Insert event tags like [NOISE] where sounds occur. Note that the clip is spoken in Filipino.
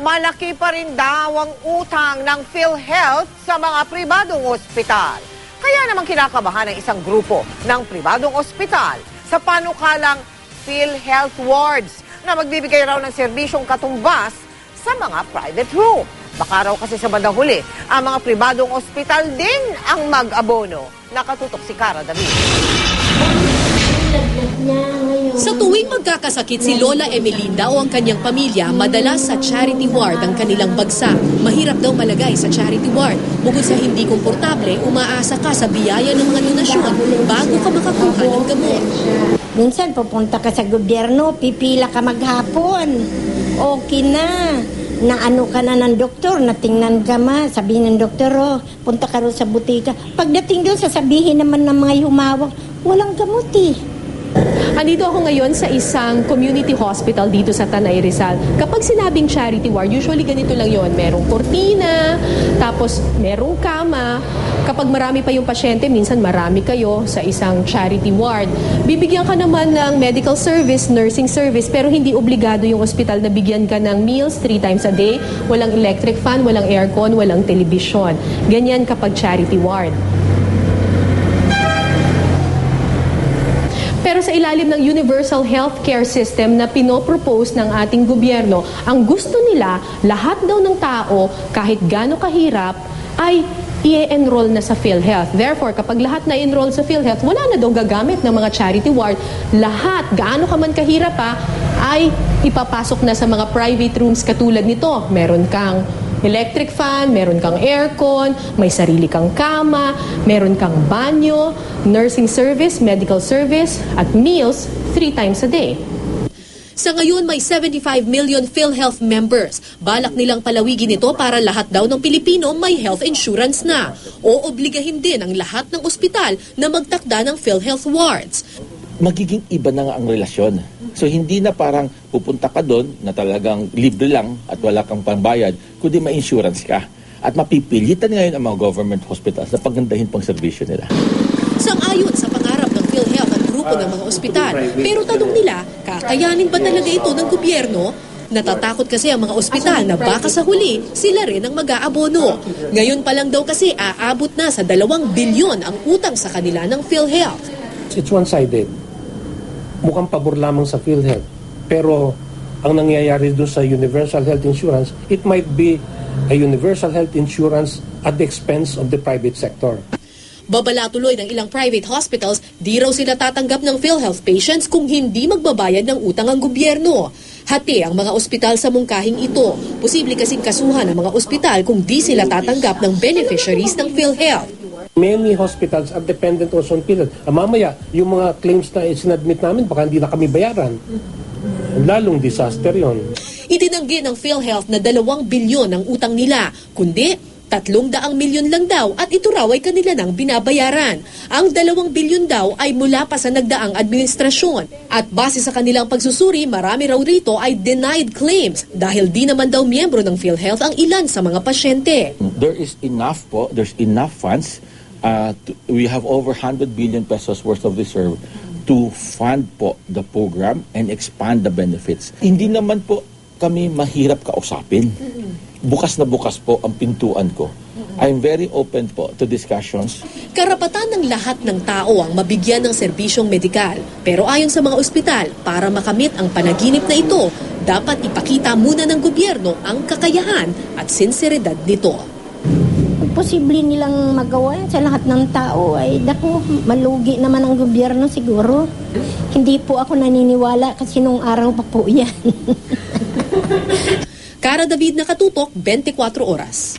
malaki pa rin daw ang utang ng PhilHealth sa mga pribadong ospital. Kaya naman kinakabahan ng isang grupo ng pribadong ospital sa panukalang PhilHealth Wards na magbibigay raw ng serbisyong katumbas sa mga private room. Baka raw kasi sa bandang huli, ang mga pribadong ospital din ang mag-abono. Nakatutok si Cara David. Sa tuwing magkakasakit si Lola Emelinda o ang kanyang pamilya, madalas sa charity ward ang kanilang bagsak. Mahirap daw malagay sa charity ward. Bukod sa hindi komportable, umaasa ka sa biyaya ng mga donasyon bago ka makakuha ng gamot. Minsan pupunta ka sa gobyerno, pipila ka maghapon. Okay na. Na ano ka na ng doktor, natingnan ka ma, sabihin ng doktor, oh, punta ka rin sa butika. Pagdating doon, sasabihin naman ng mga humawak, walang gamot eh. Andito ako ngayon sa isang community hospital dito sa Tanay Rizal. Kapag sinabing charity ward, usually ganito lang yon. Merong kortina, tapos merong kama. Kapag marami pa yung pasyente, minsan marami kayo sa isang charity ward. Bibigyan ka naman ng medical service, nursing service, pero hindi obligado yung ospital na bigyan ka ng meals three times a day. Walang electric fan, walang aircon, walang television. Ganyan kapag charity ward. Pero sa ilalim ng Universal Healthcare System na pinopropose ng ating gobyerno, ang gusto nila, lahat daw ng tao, kahit gaano kahirap, ay i-enroll na sa PhilHealth. Therefore, kapag lahat na enroll sa PhilHealth, wala na daw gagamit ng mga charity ward. Lahat, gaano ka man kahirap pa, ay ipapasok na sa mga private rooms katulad nito. Meron kang electric fan, meron kang aircon, may sarili kang kama, meron kang banyo, nursing service, medical service, at meals three times a day. Sa ngayon, may 75 million PhilHealth members. Balak nilang palawigin ito para lahat daw ng Pilipino may health insurance na. O obligahin din ang lahat ng ospital na magtakda ng PhilHealth wards. magiging iba na nga ang relasyon. So hindi na parang pupunta ka doon na talagang libre lang at wala kang pambayad, kundi may insurance ka. At mapipilitan ngayon ang mga government hospitals na pagandahin pang serbisyo nila. Sang-ayon sa pangarap ng PhilHealth at grupo ng mga ospital. Pero tanong nila, kakayanin ba talaga ito ng gobyerno? Natatakot kasi ang mga ospital na baka sa huli, sila rin ang mag-aabono. Ngayon pa lang daw kasi aabot na sa dalawang bilyon ang utang sa kanila ng PhilHealth. It's one-sided. Mukhang pabor lamang sa PhilHealth. Pero ang nangyayari doon sa Universal Health Insurance, it might be a universal health insurance at the expense of the private sector. Babala tuloy ng ilang private hospitals, di raw sila tatanggap ng PhilHealth patients kung hindi magbabayad ng utang ang gobyerno. Hati ang mga ospital sa mungkahing ito. Posible kasing kasuhan ang mga ospital kung di sila tatanggap ng beneficiaries ng PhilHealth. Many hospitals are dependent also on PhilHealth. Ah, mamaya, yung mga claims na sinadmit namin, baka hindi na kami bayaran. Lalong disaster yon. Itinanggi ng PhilHealth na dalawang bilyon ang utang nila, kundi tatlong daang milyon lang daw at ito raw ay kanila nang binabayaran. Ang dalawang bilyon daw ay mula pa sa nagdaang administrasyon. At base sa kanilang pagsusuri, marami raw rito ay denied claims dahil di naman daw miyembro ng PhilHealth ang ilan sa mga pasyente. There is enough po, there's enough funds. Uh, we have over 100 billion pesos worth of reserve to fund po the program and expand the benefits. Hindi naman po kami mahirap kausapin. Bukas na bukas po ang pintuan ko. I'm very open po to discussions. Karapatan ng lahat ng tao ang mabigyan ng serbisyong medikal. Pero ayon sa mga ospital, para makamit ang panaginip na ito, dapat ipakita muna ng gobyerno ang kakayahan at sinseridad nito. Kung posible nilang magawa yan sa lahat ng tao, ay naku, malugi naman ang gobyerno siguro. Hindi po ako naniniwala kasi nung araw pa po yan. [LAUGHS] Cara David Nakatutok, 24 Oras.